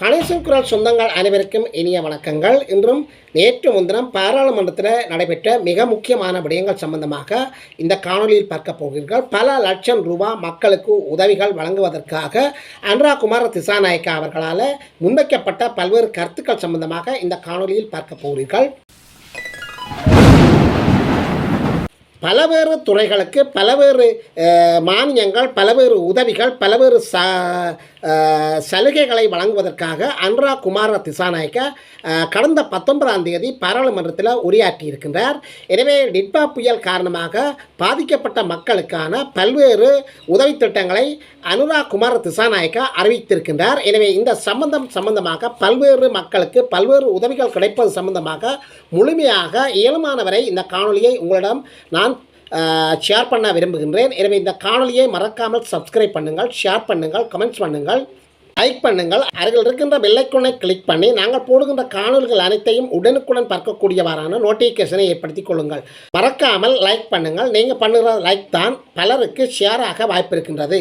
கணேசன் குரல் சொந்தங்கள் அனைவருக்கும் இனிய வணக்கங்கள். இன்றும் நேற்று முன்தினம் பாராளுமன்றத்தில் நடைபெற்ற மிக முக்கியமான விடயங்கள் சம்பந்தமாக இந்த காணொலியில் பார்க்க போகிறீர்கள். பல லட்சம் ரூபாய் மக்களுக்கு உதவிகள் வழங்குவதற்காக அன்ரா குமார திசாநாயக்கா அவர்களால் முன்வைக்கப்பட்ட பல்வேறு கருத்துக்கள் சம்பந்தமாக இந்த காணொளியில் பார்க்க போகிறீர்கள். பலவேறு துறைகளுக்கு பலவேறு மானியங்கள் பலவேறு உதவிகள் பலவேறு ச சலுகைகளை வழங்குவதற்காக அன்ரா குமார திசாநாயக்க கடந்த பத்தொன்பதாம் தேதி பாராளுமன்றத்தில் உரையாற்றி இருக்கின்றார் எனவே நிட்பா புயல் காரணமாக பாதிக்கப்பட்ட மக்களுக்கான பல்வேறு உதவி திட்டங்களை அனுரா குமார திசாநாயக்கா அறிவித்திருக்கின்றார். எனவே இந்த சம்பந்தம் சம்பந்தமாக பல்வேறு மக்களுக்கு பல்வேறு உதவிகள் கிடைப்பது சம்பந்தமாக முழுமையாக இயலுமானவரை இந்த காணொலியை உங்களிடம் நான் ஷேர் பண்ண விரும்புகின்றேன். எனவே இந்த காணொலியை மறக்காமல் சப்ஸ்கிரைப் பண்ணுங்கள் ஷேர் பண்ணுங்கள் கமெண்ட்ஸ் பண்ணுங்கள் லைக் பண்ணுங்கள். அருகில் இருக்கின்ற பெல்லைக்கொனை கிளிக் பண்ணி நாங்கள் போடுகின்ற காணொலிகள் அனைத்தையும் உடனுக்குடன் பார்க்கக்கூடியவாறான நோட்டிஃபிகேஷனை ஏற்படுத்திக் கொள்ளுங்கள். மறக்காமல் லைக் பண்ணுங்கள். நீங்கள் பண்ணுகிற லைக் தான் பலருக்கு ஷேராக வாய்ப்பு இருக்கின்றது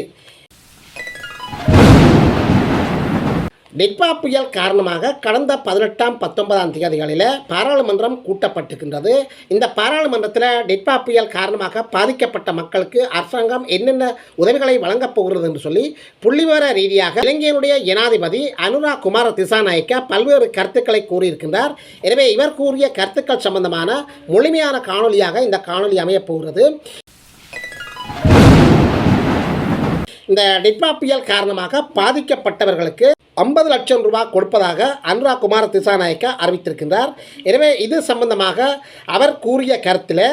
நிப்பா புயல் காரணமாக கடந்த பதினெட்டாம் பத்தொன்பதாம் தேதிகளில் பாராளுமன்றம் கூட்டப்பட்டிருக்கின்றது. இந்த பாராளுமன்றத்தில் நிப்பா புயல் காரணமாக பாதிக்கப்பட்ட மக்களுக்கு அரசாங்கம் என்னென்ன உதவிகளை வழங்கப் போகிறது என்று சொல்லி புள்ளிவிவர ரீதியாக இலங்கையினுடைய ஜனாதிபதி அனுரா குமார திசாநாயக்க பல்வேறு கருத்துக்களை கூறியிருக்கின்றார். எனவே இவர் கூறிய கருத்துக்கள் சம்பந்தமான முழுமையான காணொளியாக இந்த காணொளி அமையப் போகிறது. இந்த நிட்மா புயல் காரணமாக பாதிக்கப்பட்டவர்களுக்கு ஐம்பது லட்சம் ரூபாய் கொடுப்பதாக அனுராக் குமார திசாநாயக்க அறிவித்திருக்கின்றார். எனவே இது சம்பந்தமாக அவர் கூறிய கருத்தில்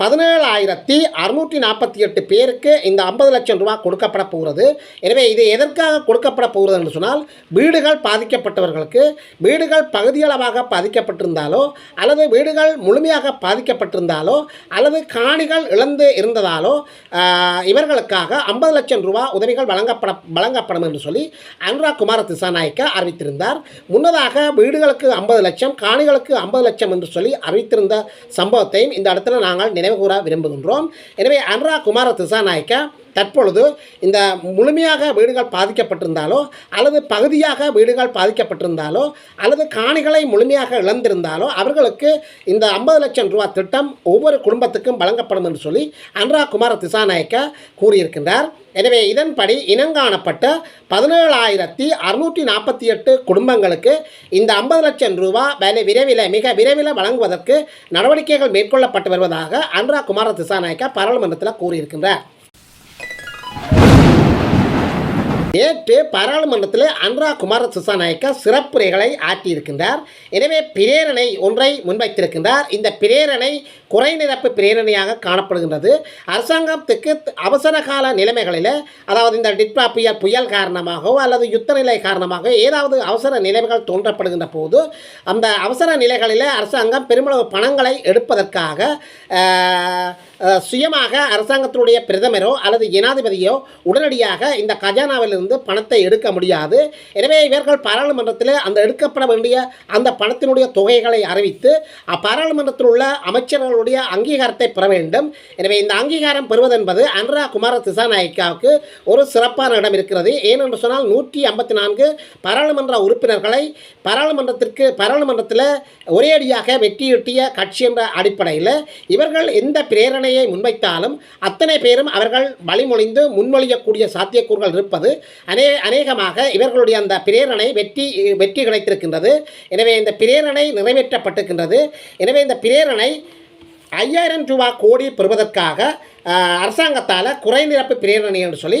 பதினேழாயிரத்தி அறுநூற்றி நாற்பத்தி எட்டு பேருக்கு இந்த ஐம்பது லட்சம் ரூபா கொடுக்கப்பட போகிறது. எனவே இது எதற்காக கொடுக்கப்பட போகிறது என்று சொன்னால் வீடுகள் பாதிக்கப்பட்டவர்களுக்கு வீடுகள் பகுதியளவாக பாதிக்கப்பட்டிருந்தாலோ அல்லது வீடுகள் முழுமையாக பாதிக்கப்பட்டிருந்தாலோ அல்லது காணிகள் இழந்து இருந்ததாலோ இவர்களுக்காக ஐம்பது லட்சம் ரூபா உதவிகள் வழங்கப்பட வழங்கப்படும் என்று சொல்லி அனுராக் குமார திசாநாயக்க அறிவித்திருந்தார். முன்னதாக வீடுகளுக்கு ஐம்பது லட்சம் காணிகளுக்கு ஐம்பது லட்சம் என்று சொல்லி அறிவித்திருந்த சம்பவத்தையும் இந்த இடத்துல நாங்கள் நினைவு கூற விரும்புகின்றோம். எனவே அன்ரா குமார திசாநாயக்க தற்பொழுது இந்த முழுமையாக வீடுகள் பாதிக்கப்பட்டிருந்தாலோ அல்லது பகுதியாக வீடுகள் பாதிக்கப்பட்டிருந்தாலோ அல்லது காணிகளை முழுமையாக இழந்திருந்தாலோ அவர்களுக்கு இந்த ஐம்பது லட்சம் ரூபா திட்டம் ஒவ்வொரு குடும்பத்துக்கும் வழங்கப்படும் என்று சொல்லி அன்ரா குமார திசாநாயக்க கூறியிருக்கின்றார். எனவே இதன்படி இனங்காணப்பட்ட பதினேழாயிரத்தி அறுநூற்றி நாற்பத்தி எட்டு குடும்பங்களுக்கு இந்த ஐம்பது லட்சம் ரூபா விலை விரைவில் மிக விரைவில் வழங்குவதற்கு நடவடிக்கைகள் மேற்கொள்ளப்பட்டு வருவதாக அன்ரா குமார திசாநாயக்க பாராளுமன்றத்தில் கூறியிருக்கின்றார். நேற்று பாராளுமன்றத்தில் அனுரா குமார திசாநாயக்க சிறப்புரைகளை ஆற்றியிருக்கின்றார். எனவே பிரேரணை ஒன்றை முன்வைத்திருக்கின்றார். இந்த பிரேரணை குறைநிரப்பு பிரேரணையாக காணப்படுகின்றது. அரசாங்கத்துக்கு அவசர கால நிலைமைகளில் அதாவது இந்த டிட்பா புயல் புயல் காரணமாகவோ அல்லது யுத்த நிலை காரணமாக ஏதாவது அவசர நிலைமைகள் தோன்றப்படுகின்ற போது அந்த அவசர நிலைகளில் அரசாங்கம் பெருமளவு பணங்களை எடுப்பதற்காக சுயமாக அரசாங்கத்தினுடைய பிரதமரோ அல்லது ஜனாதிபதியோ உடனடியாக இந்த கஜானாவிலிருந்து பணத்தை எடுக்க முடியாது. எனவே இவர்கள் பாராளுமன்றத்தில் அந்த எடுக்கப்பட வேண்டிய அந்த பணத்தினுடைய தொகைகளை அறிவித்து அப்பாராளுமன்றத்தில் உள்ள அமைச்சர்களுடைய அங்கீகாரத்தை பெற வேண்டும். எனவே இந்த அங்கீகாரம் பெறுவதென்பது அனுரா குமார திசாநாயக்காவுக்கு ஒரு சிறப்பான இடம் இருக்கிறது. ஏனென்று சொன்னால் நூற்றி ஐம்பத்தி நான்கு பாராளுமன்ற உறுப்பினர்களை பாராளுமன்றத்திற்கு பாராளுமன்றத்தில் ஒரேடியாக வெற்றியொட்டிய கட்சி என்ற அடிப்படையில் இவர்கள் எந்த பிரேரணையை முன்வைத்தாலும் அத்தனை பேரும் அவர்கள் வழிமொழிந்து முன்மொழியக்கூடிய சாத்தியக்கூறுகள் இருப்பது அநே அநேகமாக இவர்களுடைய அந்த பிரேரணை வெற்றி வெற்றி கிடைத்திருக்கின்றது. எனவே இந்த பிரேரணை நிறைவேற்றப்பட்டிருக்கின்றது. எனவே இந்த பிரேரணை ஐயாயிரம் ரூபாய் கோடி பெறுவதற்காக அரசாங்கத்தால் அரசாங்கத்தால் குறைநிரப்பு பிரேரணை என்று சொல்லி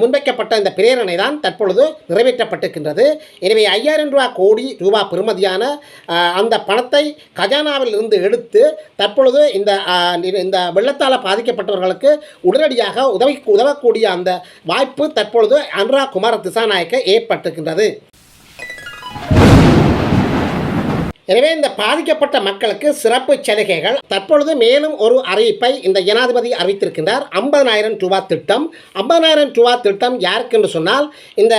முன்வைக்கப்பட்ட இந்த பிரேரணை தான் தற்பொழுது நிறைவேற்றப்பட்டிருக்கின்றது. எனவே ஐயாயிரம் ரூபா கோடி ரூபா பெறுமதியான அந்த பணத்தை கஜானாவில் இருந்து எடுத்து தற்பொழுது இந்த இந்த வெள்ளத்தால் பாதிக்கப்பட்டவர்களுக்கு உடனடியாக உதவி உதவக்கூடிய அந்த வாய்ப்பு தற்பொழுது அனுரா குமார திசாநாயக்க ஏற்பட்டிருக்கின்றது. எனவே இந்த பாதிக்கப்பட்ட மக்களுக்கு சிறப்பு சலுகைகள். தற்பொழுது மேலும் ஒரு அறிவிப்பை இந்த ஜனாதிபதி அறிவித்திருக்கின்றார். ஐம்பதனாயிரம் ரூபாய் திட்டம். ஐம்பதனாயிரம் ரூபாய் திட்டம் யாருக்கு என்று சொன்னால் இந்த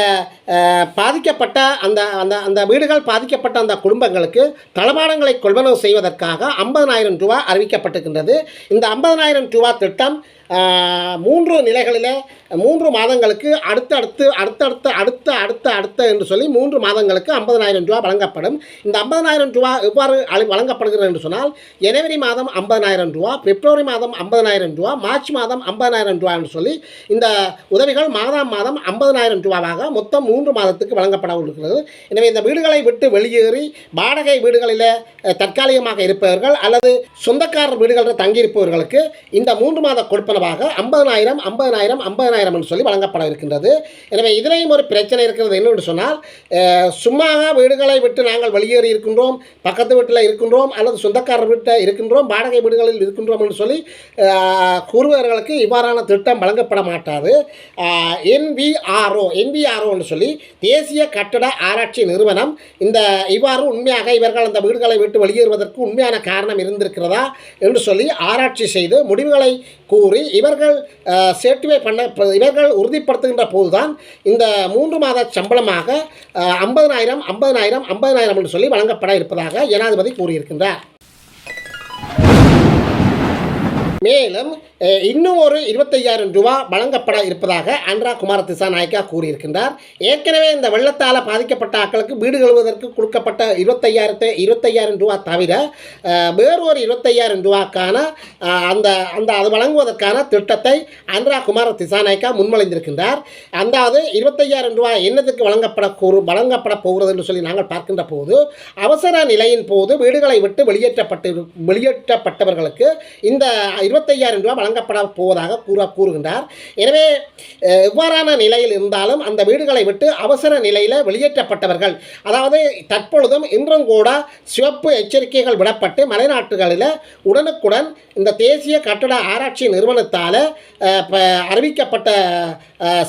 பாதிக்கப்பட்ட அந்த அந்த அந்த வீடுகள் பாதிக்கப்பட்ட அந்த குடும்பங்களுக்கு தளபாடங்களை கொள்வனவு செய்வதற்காக ஐம்பதனாயிரம் ரூபாய் அறிவிக்கப்பட்டிருக்கின்றது. இந்த ஐம்பதனாயிரம் ரூபாய் திட்டம் மூன்று நிலைகளில் மூன்று மாதங்களுக்கு அடுத்தடுத்து அடுத்தடுத்த அடுத்த அடுத்த அடுத்த என்று சொல்லி மூன்று மாதங்களுக்கு ஐம்பதனாயிரம் ரூபா வழங்கப்படும். இந்த ஐம்பதனாயிரம் ரூபா எவ்வாறு அளி- வழங்கப்படுகிறது என்று சொன்னால் ஜனவரி மாதம் ஐம்பதனாயிரம் ரூபா பிப்ரவரி மாதம் ஐம்பதனாயிரம் ரூபா மார்ச் மாதம் ஐம்பதனாயிரம் ரூபா என்று சொல்லி இந்த உதவிகள் மாதம் மாதம் ஐம்பதனாயிரம் ரூபாவாக மொத்தம் மூன்று மாதத்துக்கு வழங்கப்பட இருக்கிறது எனவே இந்த வீடுகளை விட்டு வெளியேறி வாடகை வீடுகளில் தற்காலிகமாக இருப்பவர்கள் அல்லது சொந்தக்காரர் வீடுகளில் தங்கியிருப்பவர்களுக்கு இந்த மூன்று மாத கொடுப்பனவாக ஐம்பதனாயிரம் ஐம்பதனாயிரம் ஐம்பதனாயிரம் என்று சொல்லி வழங்கப்பட இருக்கின்றது. எனவே இதிலையும் ஒரு பிரச்சனை இருக்கிறது என்னென்று சொன்னால் சும்மாக வீடுகளை விட்டு நாங்கள் வெளியேறி இருக்கின்றோம் பக்கத்து வீட்டில் இருக்கின்றோம் அல்லது சொந்தக்காரர் வீட்டில் இருக்கின்றோம் வாடகை வீடுகளில் இருக்கின்றோம் என்று சொல்லி கூறுபவர்களுக்கு இவ்வாறான திட்டம் வழங்கப்பட மாட்டாது. என்பிஆர்ஓ என்பிஆர்ஓன்னு சொல்லி தேசிய கட்டட ஆராய்ச்சி நிறுவனம் இந்த இவ்வாறு உண்மையாக இவர்கள் அந்த வீடுகளை விட்டு வெளியேறுவதற்கு உண்மையான காரணம் இருந்திருக்கிறதா என்று சொல்லி ஆராய்ச்சி செய்து முடிவுகளை கூறி இவர்கள் சேட்டிஃபை பண்ண இவர்கள் உறுதிப்படுத்துகின்ற போதுதான் இந்த மூன்று மாத சம்பளமாக ஐம்பதனாயிரம் ஐம்பதனாயிரம் ஐம்பதனாயிரம் என்று சொல்லி வழங்கப்பட இருப்பதாக ஜனாதிபதி கூறியிருக்கின்றார். மேலும் இன்னும் ஒரு இருபத்தையாயிரம் ரூபா வழங்கப்பட இருப்பதாக அன்ரா குமார திசாநாயக்கா கூறியிருக்கின்றார். ஏற்கனவே இந்த வெள்ளத்தால் பாதிக்கப்பட்ட ஆக்களுக்கு வீடு கழுவதற்கு கொடுக்கப்பட்ட இருபத்தையாயிரத்து இருபத்தையாயிரம் ரூபா தவிர வேறொரு இருபத்தையாயிரம் ரூபாக்கான அந்த அந்த அது வழங்குவதற்கான திட்டத்தை அன்ரா குமார திசாநாயக்கா முன்மொழிந்திருக்கின்றார். அதாவது இருபத்தையாயிரம் ரூபாய் என்னதுக்கு வழங்கப்பட கூறு வழங்கப்பட போகிறது என்று சொல்லி நாங்கள் பார்க்கின்ற போது அவசர நிலையின் போது வீடுகளை விட்டு வெளியேற்றப்பட்டு வெளியேற்றப்பட்டவர்களுக்கு இந்த இருபத்தையாயிரம் ரூபாய் வழங்கப்பட போவதாக கூற கூறுகின்றார். எனவே இவ்வாறான நிலையில் இருந்தாலும் அந்த வீடுகளை விட்டு அவசர நிலையில் வெளியேற்றப்பட்டவர்கள் அதாவது தற்பொழுதும் இன்றும் கூட சிவப்பு எச்சரிக்கைகள் விடப்பட்டு மலைநாட்டுகளில் உடனுக்குடன் இந்த தேசிய கட்டட ஆராய்ச்சி நிறுவனத்தால் அறிவிக்கப்பட்ட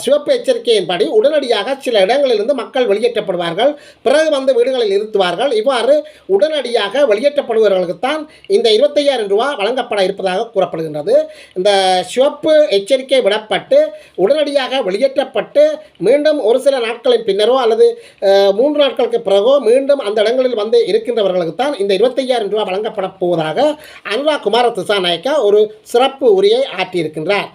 சிவப்பு எச்சரிக்கையின்படி உடனடியாக சில இடங்களிலிருந்து மக்கள் வெளியேற்றப்படுவார்கள். பிறகு வந்து வீடுகளில் இருத்துவார்கள் இவ்வாறு உடனடியாக வெளியேற்றப்படுபவர்களுக்குத்தான் இந்த இருபத்தையாயிரம் ரூபா வழங்கப்பட இருப்பதாக கூறப்படுகின்றது. இந்த சிவப்பு எச்சரிக்கை விடப்பட்டு உடனடியாக வெளியேற்றப்பட்டு மீண்டும் ஒரு சில நாட்களின் பின்னரோ அல்லது மூன்று நாட்களுக்கு பிறகோ மீண்டும் அந்த இடங்களில் வந்து இருக்கின்றவர்களுக்கு தான் இந்த இருபத்தையாயிரம் ரூபாய் வழங்கப்பட போவதாக அனுராக் குமார திசாநாயக்கா ஒரு சிறப்பு உரையை ஆற்றியிருக்கின்றார்.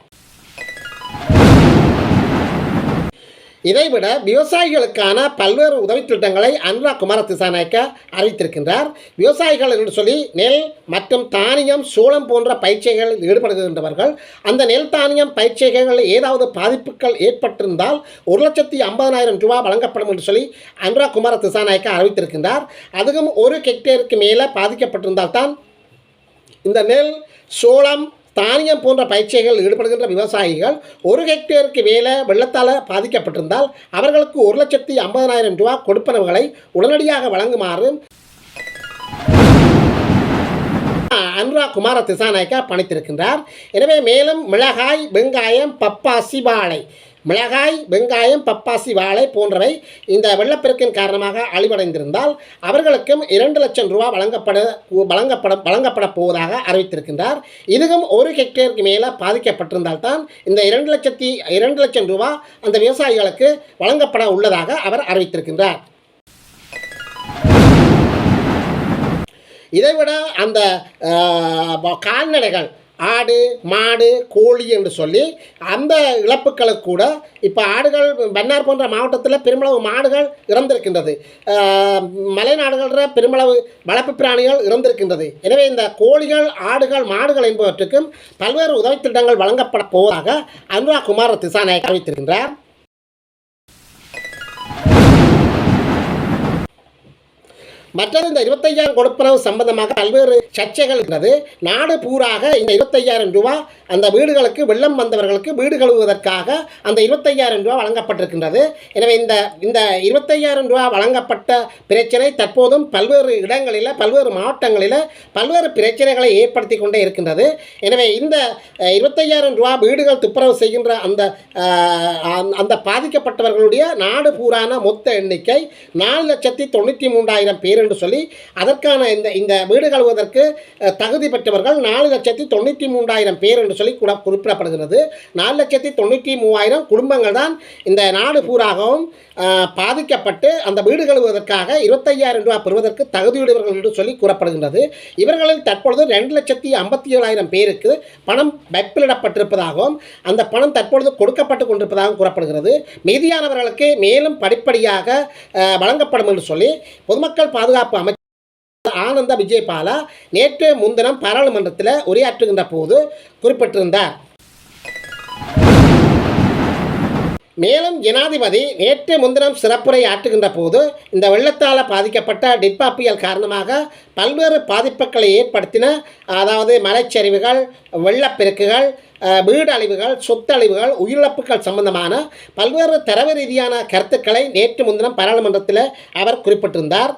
இதைவிட விவசாயிகளுக்கான பல்வேறு உதவித் திட்டங்களை அனுராக் குமார திசாநாயக்கா அறிவித்திருக்கின்றார். விவசாயிகள் என்று சொல்லி நெல் மற்றும் தானியம் சோளம் போன்ற பயிற்சிகளில் ஈடுபடுகின்றவர்கள் அந்த நெல் தானியம் பயிற்சிகளில் ஏதாவது பாதிப்புகள் ஏற்பட்டிருந்தால் ஒரு லட்சத்தி ஐம்பதனாயிரம் ரூபாய் வழங்கப்படும் என்று சொல்லி அனுராக் குமார திசாநாயக்க அறிவித்திருக்கின்றார். அதுவும் ஒரு ஹெக்டேருக்கு மேலே பாதிக்கப்பட்டிருந்தால் தான் இந்த நெல் சோளம் தானியம் போன்ற பயிற்சிகள் ஈடுபடுகின்ற விவசாயிகள் ஒரு ஹெக்டேருக்கு மேலே வெள்ளத்தால் பாதிக்கப்பட்டிருந்தால் அவர்களுக்கு ஒரு லட்சத்தி ஐம்பதனாயிரம் ரூபா கொடுப்பனவுகளை உடனடியாக வழங்குமாறு அனுரா குமார திசாநாயக்கா பணித்திருக்கின்றார். எனவே மேலும் மிளகாய் வெங்காயம் பப்பாசி வாழை மிளகாய் வெங்காயம் பப்பாசி வாழை போன்றவை இந்த வெள்ளப்பெருக்கின் காரணமாக அழிவடைந்திருந்தால் அவர்களுக்கும் இரண்டு லட்சம் ரூபா வழங்கப்பட வழங்கப்பட வழங்கப்பட போவதாக அறிவித்திருக்கின்றார். இதுவும் ஒரு ஹெக்டேருக்கு மேலே பாதிக்கப்பட்டிருந்தால் தான் இந்த இரண்டு லட்சத்தி இரண்டு லட்சம் ரூபா அந்த விவசாயிகளுக்கு வழங்கப்பட உள்ளதாக அவர் அறிவித்திருக்கின்றார். இதைவிட அந்த கால்நடைகள் ஆடு மாடு கோழி என்று சொல்லி அந்த இழப்புகளுக்கு கூட இப்போ ஆடுகள் மன்னார் போன்ற மாவட்டத்தில் பெருமளவு மாடுகள் இறந்திருக்கின்றது. மலைநாடுகளில் பெருமளவு வளர்ப்பு பிராணிகள் இறந்திருக்கின்றது. எனவே இந்த கோழிகள் ஆடுகள் மாடுகள் என்பவற்றுக்கும் பல்வேறு உதவித் திட்டங்கள் வழங்கப்பட போவதாக அனுராக் குமார் திசாநாயக் அறிவித்திருக்கின்றார். மற்றது இந்த இருபத்தையாயிரம் கொடுப்பனவு சம்பந்தமாக பல்வேறு சர்ச்சைகள் இருக்கிறது நாடு பூராக இந்த இருபத்தையாயிரம் ரூபா அந்த வீடுகளுக்கு வெள்ளம் வந்தவர்களுக்கு வீடு கழுவுவதற்காக அந்த இருபத்தையாயிரம் ரூபாய் வழங்கப்பட்டிருக்கின்றது. எனவே இந்த இந்த இருபத்தையாயிரம் ரூபா வழங்கப்பட்ட பிரச்சனை தற்போதும் பல்வேறு இடங்களில் பல்வேறு மாவட்டங்களில் பல்வேறு பிரச்சனைகளை ஏற்படுத்தி கொண்டே இருக்கின்றது. எனவே இந்த இருபத்தையாயிரம் ரூபா வீடுகள் துப்புரவு செய்கின்ற அந்த அந்த- அந்த பாதிக்கப்பட்டவர்களுடைய நாடு பூரான மொத்த எண்ணிக்கை நாலு லட்சத்தி தொண்ணூற்றி மூன்றாயிரம் பேர் பேர் என்று சொல்லி அதற்கான இந்த இந்த வீடு கழுவதற்கு தகுதி பெற்றவர்கள் நாலு லட்சத்தி தொண்ணூற்றி மூன்றாயிரம் பேர் என்று சொல்லி கூட குறிப்பிடப்படுகிறது. நாலு லட்சத்தி தொண்ணூற்றி மூவாயிரம் குடும்பங்கள் தான் இந்த நாடு பூராகவும் பாதிக்கப்பட்டு அந்த வீடு கழுவுவதற்காக இருபத்தையாயிரம் ரூபாய் பெறுவதற்கு தகுதியுடையவர்கள் என்று சொல்லி கூறப்படுகின்றது. இவர்களில் தற்பொழுது ரெண்டு லட்சத்தி ஐம்பத்தி ஏழாயிரம் பேருக்கு பணம் வைப்பிலிடப்பட்டிருப்பதாகவும் அந்த பணம் தற்பொழுது கொடுக்கப்பட்டு கொண்டிருப்பதாகவும் கூறப்படுகிறது. மீதியானவர்களுக்கு மேலும் படிப்படியாக வழங்கப்படும் என்று சொல்லி பொதுமக்கள் பாதுகாப்பு பாதுகாப்பு அமைச்சர் ஆனந்த விஜயபாலா நேற்று முன்தினம் பாராளுமன்றத்தில் உரையாற்றுகின்ற போது குறிப்பிட்டிருந்தார். மேலும் ஜனாதிபதி நேற்று முன்தினம் சிறப்புரை ஆற்றுகின்ற போது இந்த வெள்ளத்தால் பாதிக்கப்பட்ட டிட்பா புயல் காரணமாக பல்வேறு பாதிப்புகளை ஏற்படுத்தின அதாவது மலைச்சரிவுகள் வெள்ளப்பெருக்குகள் வீடு அழிவுகள் சொத்தழிவுகள் உயிரிழப்புகள் சம்பந்தமான பல்வேறு தரவு ரீதியான கருத்துக்களை நேற்று முன்தினம் பாராளுமன்றத்தில் அவர் குறிப்பிட்டிருந்தார்.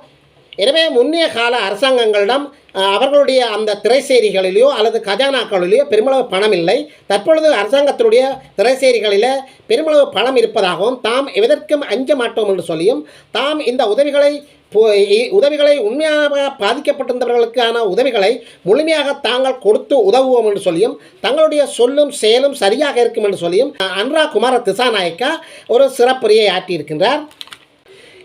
எனவே முன்னைய கால அரசாங்கங்களிடம் அவர்களுடைய அந்த திரைசேரிகளிலேயோ அல்லது கஜானாக்களிலேயோ பெருமளவு பணம் இல்லை. தற்பொழுது அரசாங்கத்தினுடைய திரைசேரிகளில் பெருமளவு பணம் இருப்பதாகவும் தாம் எதற்கும் அஞ்ச மாட்டோம் என்று சொல்லியும் தாம் இந்த உதவிகளை போ- இ- உதவிகளை உண்மையாக பாதிக்கப்பட்டிருந்தவர்களுக்கான உதவிகளை முழுமையாக தாங்கள் கொடுத்து உதவுவோம் என்று சொல்லியும் தங்களுடைய சொல்லும் செயலும் சரியாக இருக்கும் என்று சொல்லியும் அன்ரா அனுரா குமார திசாநாயக்கா ஒரு சிறப்புரையை ஆற்றியிருக்கின்றார்.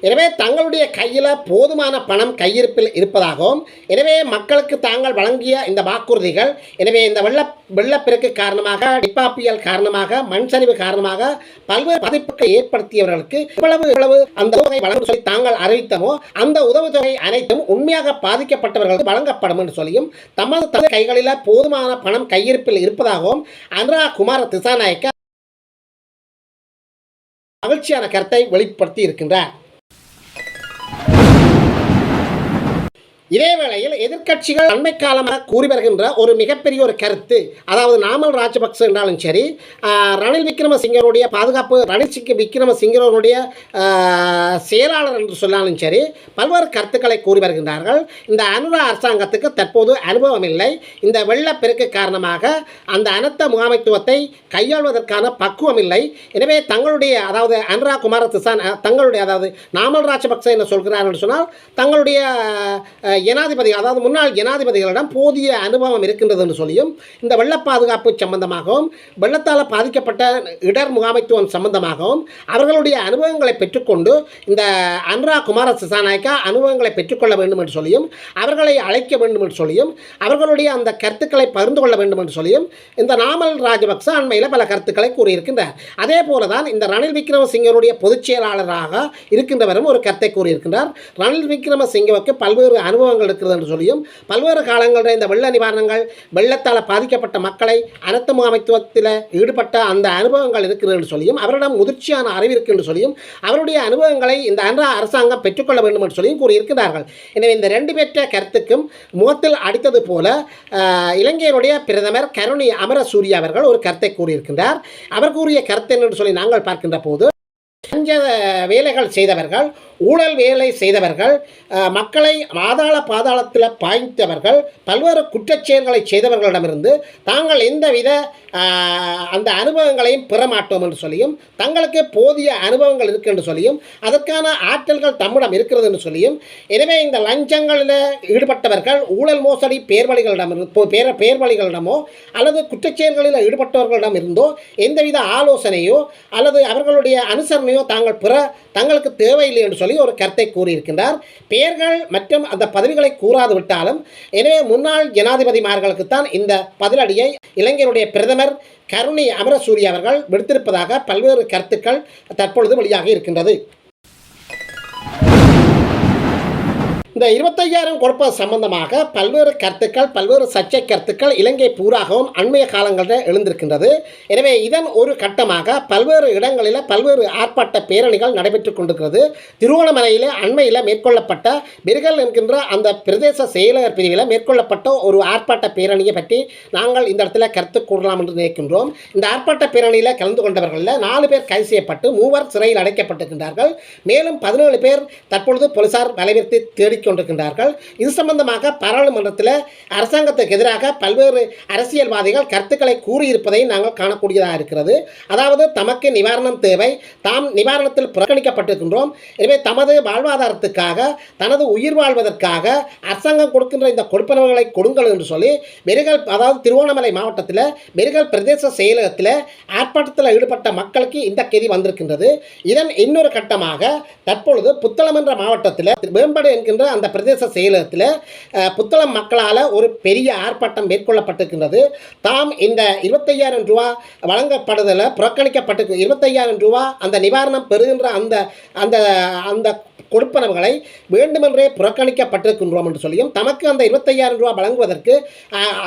எனவே தங்களுடைய கையில் போதுமான பணம் கையிருப்பில் இருப்பதாகவும் எனவே மக்களுக்கு தாங்கள் வழங்கிய இந்த வாக்குறுதிகள் எனவே இந்த வெள்ள வெள்ளப்பெருக்கு காரணமாக டிப்பா புயல் காரணமாக மண் சரிவு காரணமாக பல்வேறு பாதிப்புகளை ஏற்படுத்தியவர்களுக்கு இவ்வளவு இவ்வளவு அந்த தொகை வழங்கும் சொல்லி தாங்கள் அறிவித்தமோ அந்த உதவித்தொகை அனைத்தும் உண்மையாக பாதிக்கப்பட்டவர்களுக்கு வழங்கப்படும் என்று சொல்லியும் தமது தமது கைகளில் போதுமான பணம் கையிருப்பில் இருப்பதாகவும் அனுரா குமார திசாநாயக்க மகிழ்ச்சியான கருத்தை வெளிப்படுத்தி இருக்கின்றார் இதேவேளையில் எதிர்க்கட்சிகள் அண்மை காலமாக கூறி வருகின்ற ஒரு மிகப்பெரிய ஒரு கருத்து அதாவது நாமல் ராஜபக்ச என்றாலும் சரி ரணில் விக்ரமசிங்கருடைய பாதுகாப்பு ரணில் சிங்க விக்ரமசிங்கருடைய செயலாளர் என்று சொன்னாலும் சரி பல்வேறு கருத்துக்களை கூறி வருகின்றார்கள். இந்த அனுரா அரசாங்கத்துக்கு தற்போது அனுபவம் இல்லை. இந்த வெள்ளப்பெருக்கு காரணமாக அந்த அனர்த்த முகாமைத்துவத்தை கையாள்வதற்கான பக்குவம் இல்லை. எனவே தங்களுடைய அதாவது அனுரா குமார தங்களுடைய அதாவது நாமல் ராஜபக்ச என்ன சொல்கிறார் என்று சொன்னால் தங்களுடைய ஜனாதிபதி அதாவது முன்னாள் ஜனாதிபதிகளிடம் போதிய அனுபவம் இருக்கின்றது என்று சொல்லியும் இந்த வெள்ள பாதுகாப்பு சம்பந்தமாகவும் வெள்ளத்தால் பாதிக்கப்பட்ட இடர் முகாமைத்துவம் சம்பந்தமாகவும் அவர்களுடைய அனுபவங்களை பெற்றுக்கொண்டு இந்த அனுரா குமார சிசாநாயக்கா அனுபவங்களை பெற்றுக்கொள்ள வேண்டும் என்று சொல்லியும் அவர்களை அழைக்க வேண்டும் என்று சொல்லியும் அவர்களுடைய அந்த கருத்துக்களை பகிர்ந்து கொள்ள வேண்டும் என்று சொல்லியும் இந்த நாமல் ராஜபக்ச அண்மையில் பல கருத்துக்களை கூறியிருக்கின்றார். அதே போல தான் இந்த ரணில் விக்ரமசிங்கருடைய பொதுச் செயலாளராக இருக்கின்றவரும் ஒரு கருத்தை கூறியிருக்கின்றார். ரணில் விக்ரமசிங்கவுக்கு பல்வேறு அனுபவங்கள் இருக்கிறது என்று சொல்லியும் பல்வேறு காலங்களில் இந்த வெள்ள நிவாரணங்கள் வெள்ளத்தால் பாதிக்கப்பட்ட மக்களை அனைத்து முகாமைத்துவத்தில் ஈடுபட்ட அந்த அனுபவங்கள் இருக்கிறது என்று சொல்லியும் அவரிடம் முதிர்ச்சியான அறிவு இருக்கு என்று சொல்லியும் அவருடைய அனுபவங்களை இந்த அன்றா அரசாங்கம் பெற்றுக்கொள்ள வேண்டும் என்று சொல்லியும் கூறியிருக்கிறார்கள். எனவே இந்த ரெண்டு பேற்ற கருத்துக்கும் முகத்தில் அடித்தது போல ஆஹ், இலங்கையினுடைய பிரதமர் கருணி அமரசூரிய அவர்கள் ஒரு கருத்தை கூறியிருக்கின்றார். அவர் கூறிய கருத்து என்று சொல்லி நாங்கள் பார்க்கின்ற போது லஞ்ச வேலைகள் செய்தவர்கள் ஊழல் வேலை செய்தவர்கள் மக்களை ஆதாள பாதாளத்தில் பாய்ந்தவர்கள் பல்வேறு குற்றச்செயல்களை செய்தவர்களிடமிருந்து தாங்கள் எந்தவித அந்த அனுபவங்களையும் பெறமாட்டோம் என்று சொல்லியும் தங்களுக்கு போதிய அனுபவங்கள் இருக்கு என்று சொல்லியும் அதற்கான ஆற்றல்கள் தம்மிடம் இருக்கிறது என்று சொல்லியும் எனவே இந்த லஞ்சங்களில் ஈடுபட்டவர்கள் ஊழல் மோசடி பேர்வழிகளிடம் பேர பேர்வழிகளிடமோ அல்லது குற்றச்செயல்களில் ஈடுபட்டவர்களிடம் இருந்தோ எந்தவித ஆலோசனையோ அல்லது அவர்களுடைய அனுசரணையோ தாங்கள் பெற தங்களுக்கு தேவையில்லை என்று சொல்லி ஒரு கருத்தை கூறியிருக்கின்றார். பெயர்கள் மற்றும் அந்த பதவிகளை கூறாது விட்டாலும் எனவே முன்னாள் ஜனாதிபதிமார்களுக்குத்தான் இந்த பதிலடியை இளைஞருடைய பிரதமர் கருணி அமரசூரிய அவர்கள் விடுத்திருப்பதாக பல்வேறு கருத்துக்கள் தற்பொழுது வெளியாகி இருக்கின்றது. இந்த இருபத்தையாயிரம் கொடுப்பது சம்பந்தமாக பல்வேறு கருத்துக்கள் பல்வேறு சர்ச்சை கருத்துக்கள் இலங்கை பூராகவும் அண்மைய காலங்களில் எழுந்திருக்கின்றது. எனவே இதன் ஒரு கட்டமாக பல்வேறு இடங்களில் பல்வேறு ஆர்ப்பாட்ட பேரணிகள் நடைபெற்றுக் கொண்டிருக்கிறது. திருவோணமலையில் அண்மையில் மேற்கொள்ளப்பட்ட பிர்கல் என்கின்ற அந்த பிரதேச செயலர் பிரிவில் மேற்கொள்ளப்பட்ட ஒரு ஆர்ப்பாட்ட பேரணியை பற்றி நாங்கள் இந்த இடத்துல கருத்து கூறலாம் என்று நினைக்கின்றோம். இந்த ஆர்ப்பாட்ட பேரணியில் கலந்து கொண்டவர்களில் நாலு பேர் கைது செய்யப்பட்டு மூவர் சிறையில் அடைக்கப்பட்டிருக்கின்றார்கள். மேலும் பதினேழு பேர் தற்பொழுது போலீசார் வலைவிற்கு தேடி கொண்டிருக்கின்றார்கள் இது சம்பந்தமாக பாராளுமன்றத்தில் அரசாங்கத்துக்கு எதிராக பல்வேறு அரசியல்வாதிகள் கருத்துக்களை கூறியிருப்பதை நாங்கள் காணக்கூடியதாக இருக்கிறது. அதாவது தமக்கு நிவாரணம் தேவை தாம் நிவாரணத்தில் புறக்கணிக்கப்பட்டிருக்கின்றோம். எனவே தமது வாழ்வாதாரத்துக்காக தனது உயிர் வாழ்வதற்காக அரசாங்கம் கொடுக்கின்ற இந்த கொடுப்பனவுகளை கொடுங்கள் என்று சொல்லி மெருகல் அதாவது திருவோணமலை மாவட்டத்தில் மெருகல் பிரதேச செயலகத்தில் ஆர்ப்பாட்டத்தில் ஈடுபட்ட மக்களுக்கு இந்த கெதி வந்திருக்கின்றது. இதன் இன்னொரு கட்டமாக தற்பொழுது புத்தளம் என்ற மாவட்டத்தில் மேம்பாடு என்கின்ற அந்த பிரதேச செயலகத்தில் புத்தளம் மக்களால் ஒரு பெரிய ஆர்ப்பாட்டம் மேற்கொள்ளப்பட்டிருக்கின்றது. தாம் இந்த இருபத்தையாயிரம் ரூபா வழங்கப்படுதலை புறக்கணிக்கப்பட்டு இருபத்தையாயிரம் ரூபா அந்த நிவாரணம் பெறுகின்ற அந்த அந்த அந்த கொடுப்பனவுகளை வேண்டுமென்றே புறக்கணிக்கப்பட்டிருக்கின்றோம் என்று சொல்லியும் தமக்கு அந்த இருபத்தையாயிரம் ரூபாய் வழங்குவதற்கு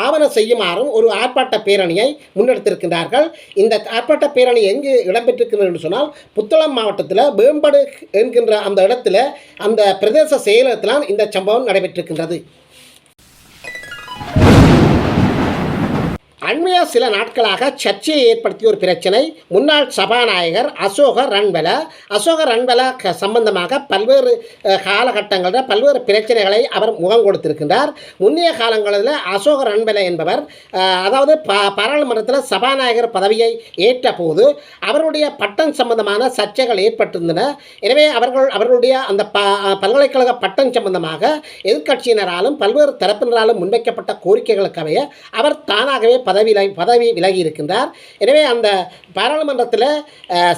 ஆவண ஆவணம் செய்யுமாறும் ஒரு ஆர்ப்பாட்ட பேரணியை முன்னெடுத்திருக்கின்றார்கள். இந்த ஆர்ப்பாட்ட பேரணி எங்கு இடம்பெற்றிருக்கிறது என்று சொன்னால் புத்தளம் மாவட்டத்தில் வேம்படு என்கின்ற அந்த இடத்துல அந்த பிரதேச செயலகத்தில் இந்த சம்பவம் நடைபெற்றிருக்கின்றது. அண்மைய சில நாட்களாக சர்ச்சையை ஏற்படுத்திய ஒரு பிரச்சனை. முன்னாள் சபாநாயகர் அசோக ரன்வெல அசோக ரன்வெல க- சம்பந்தமாக பல்வேறு காலகட்டங்களில் பல்வேறு பிரச்சனைகளை அவர் முகம் கொடுத்திருக்கின்றார். முன்னைய காலங்களில் அசோக ரன்வெல என்பவர் அதாவது ப பாராளுமன்றத்தில் சபாநாயகர் பதவியை ஏற்ற போது அவருடைய பட்டம் சம்பந்தமான சர்ச்சைகள் ஏற்பட்டிருந்தன. எனவே அவர்கள் அவர்களுடைய அந்த ப பல்கலைக்கழக பட்டம் சம்பந்தமாக எதிர்க்கட்சியினராலும் பல்வேறு தரப்பினராலும் முன்வைக்கப்பட்ட கோரிக்கைகளுக்கமைய அவர் தானாகவே பதவி பதவி பதவி விலகி இருக்கின்றார் எனவே அந்த பாராளுமன்றத்தில்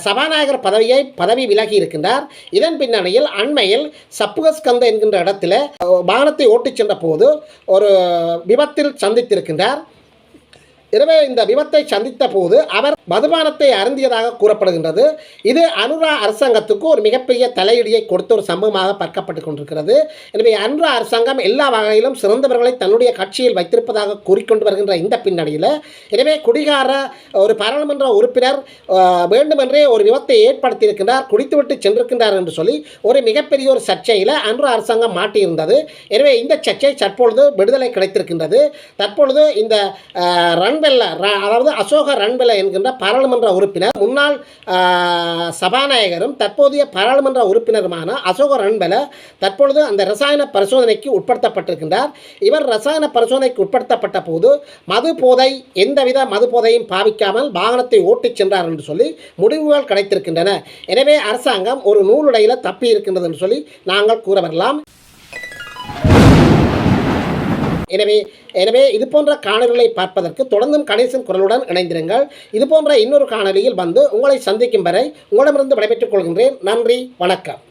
சபாநாயகர் பதவியை பதவி விலகி இருக்கின்றார் இதன் பின்னணியில் அண்மையில் சப்புகஸ்கந்த என்கின்ற இடத்துல வாகனத்தை ஓட்டிச் சென்ற போது ஒரு விபத்தில் சந்தித்திருக்கின்றார். எனவே இந்த விபத்தை சந்தித்த போது அவர் மதுபானத்தை அருந்தியதாக கூறப்படுகின்றது. இது அனுரா அரசாங்கத்துக்கு ஒரு மிகப்பெரிய தலையீடியை கொடுத்த ஒரு சம்பவமாக பார்க்கப்பட்டு கொண்டிருக்கிறது. எனவே அனுரா அரசாங்கம் எல்லா வகையிலும் சிறந்தவர்களை தன்னுடைய கட்சியில் வைத்திருப்பதாக கூறிக்கொண்டு வருகின்ற இந்த பின்னணியில் எனவே குடிகார ஒரு பாராளுமன்ற உறுப்பினர் வேண்டுமென்றே ஒரு விபத்தை ஏற்படுத்தியிருக்கின்றார் குடித்துவிட்டு சென்றிருக்கின்றார் என்று சொல்லி ஒரு மிகப்பெரிய ஒரு சர்ச்சையில் அனுரா அரசாங்கம் மாட்டியிருந்தது. எனவே இந்த சர்ச்சை தற்பொழுது விடுதலை கிடைத்திருக்கின்றது. தற்பொழுது இந்த ரன் ரன்பெல்ல அதாவது அசோக ரன்பெல்ல என்கின்ற பாராளுமன்ற உறுப்பினர் முன்னாள் சபாநாயகரும் தற்போதைய பாராளுமன்ற உறுப்பினருமான அசோக ரன்பெல தற்பொழுது அந்த ரசாயன பரிசோதனைக்கு உட்படுத்தப்பட்டிருக்கின்றார். இவர் ரசாயன பரிசோதனைக்கு உட்படுத்தப்பட்ட போது மது போதை எந்தவித மது போதையும் பாவிக்காமல் வாகனத்தை ஓட்டிச் சென்றார் என்று சொல்லி முடிவுகள் கிடைத்திருக்கின்றன. எனவே அரசாங்கம் ஒரு நூலுடையில் தப்பி இருக்கின்றது என்று சொல்லி நாங்கள் கூற வரலாம் எனவே எனவே இது போன்ற காணொலிகளை பார்ப்பதற்கு தொடர்ந்தும் கணேசன் குரலுடன் இணைந்திருங்கள். இது போன்ற இன்னொரு காணொலியில் வந்து உங்களை சந்திக்கும் வரை உங்களிடமிருந்து விடைபெற்றுக் கொள்கின்றேன். நன்றி வணக்கம்.